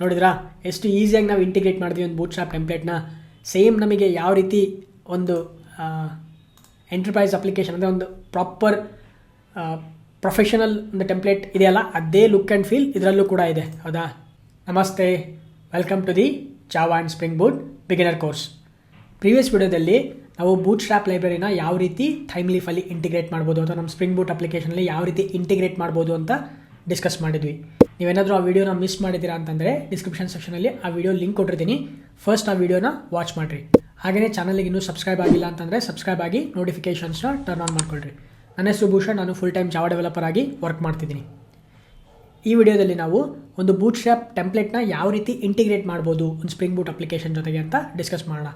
ನೋಡಿದ್ರಾ? ಎಷ್ಟು ಈಸಿಯಾಗಿ ನಾವು ಇಂಟಿಗ್ರೇಟ್ ಮಾಡಿದ್ವಿ ಒಂದು ಬೂಟ್ ಶಾಪ್ ಟೆಂಪ್ಲೇಟ್ನ ಸೇಮ್ ನಮಗೆ ಯಾವ ರೀತಿ ಒಂದು ಎಂಟರ್ಪ್ರೈಸ್ ಅಪ್ಲಿಕೇಶನ್ ಅಂದರೆ ಒಂದು ಪ್ರಾಪರ್ ಪ್ರೊಫೆಷನಲ್ ಒಂದು ಟೆಂಪ್ಲೇಟ್ ಇದೆಯಲ್ಲ, ಅದೇ ಲುಕ್ ಆ್ಯಂಡ್ ಫೀಲ್ ಇದರಲ್ಲೂ ಕೂಡ ಇದೆ. ಹೌದಾ? ನಮಸ್ತೆ. Welcome to the Java and Spring Boot beginner course previous ವಿಡಿಯೋದಲ್ಲಿ ನಾವು ಬೂಟ್ ಸ್ಟ್ರಾಪ್ ಲೈಬ್ರರಿನ ಯಾವ ರೀತಿ ಥೈಮ್ಲೀಫಲ್ಲಿ ಇಂಟಿಗ್ರೇಟ್ ಮಾಡ್ಬೋದು ಅಥವಾ ನಮ್ಮ ಸ್ಪ್ರಿಂಗ್ ಬೂಟ್ ಅಪ್ಲಿಕೇಶನಲ್ಲಿ ಯಾವ ರೀತಿ ಇಂಟಿಗ್ರೇಟ್ ಮಾಡ್ಬೋದು ಅಂತ ಡಿಸ್ಕಸ್ ಮಾಡಿದ್ವಿ. ನೀವೇನಾದರೂ ಆ ವಿಡಿಯೋನ ಮಿಸ್ ಮಾಡಿದ್ದೀರಾ ಅಂತಂದರೆ ಡಿಸ್ಕ್ರಿಪ್ಷನ್ ಸೆಕ್ಷನಲ್ಲಿ ಆ ವಿಡಿಯೋ ಲಿಂಕ್ ಕೊಟ್ಟಿರ್ತೀನಿ. ಫಸ್ಟ್ ಆ ವಿಡಿಯೋನ ವಾಚ್ ಮಾಡಿರಿ. ಹಾಗೆಯೇ ಚಾನಲ್ಗೆ ಇನ್ನೂ ಸಬ್ಸ್ಕ್ರೈಬ್ ಆಗಿಲ್ಲ ಅಂತಂದರೆ ಸಬ್ಸ್ಕ್ರೈಬ್ ಆಗಿ ನೋಟಿಫಿಕೇಷನ್ಸ್ನ ಟರ್ನ್ ಆನ್ ಮಾಡ್ಕೊಳ್ರಿ. ನನ್ನ ಹೆಸರು ಭೂಷಣ್, ನಾನು ಫುಲ್ ಟೈಮ್ ಜಾವಾ ಡೆವಲಪರ್ ಆಗಿ ವರ್ಕ್ ಮಾಡ್ತಿದ್ದೀನಿ. ಈ ವಿಡಿಯೋದಲ್ಲಿ ನಾವು ಒಂದು ಬೂಟ್ ಸ್ಟ್ರಾಪ್ ಟೆಂಪ್ಲೇಟ್ನ ಯಾವ ರೀತಿ ಇಂಟಿಗ್ರೇಟ್ ಮಾಡ್ಬೋದು, ಒಂದು ಸ್ಪ್ರಿಂಗ್ ಬೂಟ್ ಅಪ್ಲಿಕೇಶನ್ ಜೊತೆಗೆ ಅಂತ ಡಿಸ್ಕಸ್ ಮಾಡೋಣ.